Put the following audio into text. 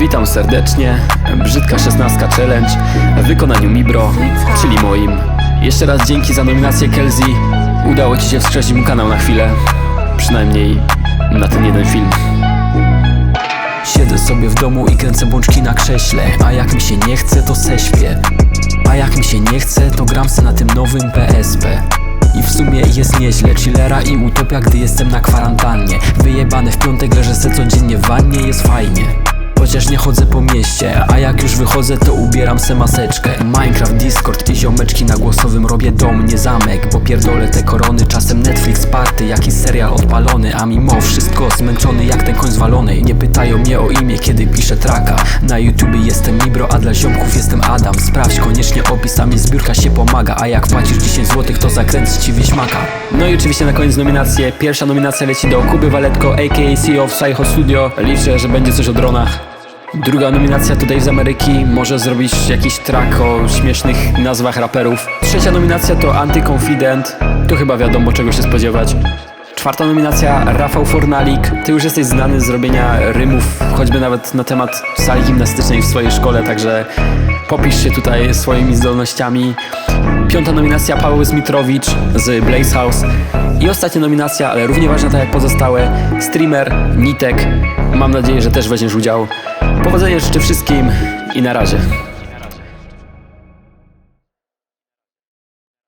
Witam serdecznie. Brzydka 16 challenge w wykonaniu Mibro, czyli moim. Jeszcze raz dzięki za nominację Kelzy. Udało Ci się wskrzesić mu kanał na chwilę. Przynajmniej na ten jeden film. Siedzę sobie w domu i kręcę bączki na krześle A jak mi się nie chce to se śpię A jak mi się nie chce to gram se na tym nowym PSP i w sumie jest nieźle, chillera i utopia, gdy jestem na kwarantannie Wyjebane w piątek leżę se codziennie w wannie, jest fajnie Chociaż nie chodzę po mieście, a jak już wychodzę to ubieram se maseczkę. Minecraft, Discord i ziomeczki na głosowym robię dom, nie zamek. Bo pierdolę te korony, czasem Netflix party, jakiś serial odpalony. A mimo wszystko zmęczony jak ten koń zwalony. Nie pytają mnie o imię, kiedy piszę traka. Na YouTubie jestem Mibro, a dla ziomków jestem Adam. Sprawdź koniecznie opis, a mi zbiórka się pomaga. A jak płacisz 10 zł, to zakręcę ci wieśmaka No i oczywiście na koniec nominacje. Pierwsza nominacja leci do Kuby Waletko, a.k.a. CEO of Psycho Studio. Liczę, że będzie coś o dronach Druga nominacja Dave z Ameryki. Może zrobić jakiś track o śmiesznych nazwach raperów. Trzecia nominacja to Antyconfident. To chyba wiadomo czego się spodziewać. Czwarta nominacja Rafał Fornalik. Ty już jesteś znany z robienia rymów, choćby nawet na temat sali gimnastycznej w swojej szkole, także popisz się tutaj swoimi zdolnościami. Piąta nominacja Paweł Zmitrowicz z Blaze House. I ostatnia nominacja, ale równie ważna tak jak pozostałe, streamer Nitek. Mam nadzieję, że też weźmiesz udział. Powodzenia życzę wszystkim i na razie.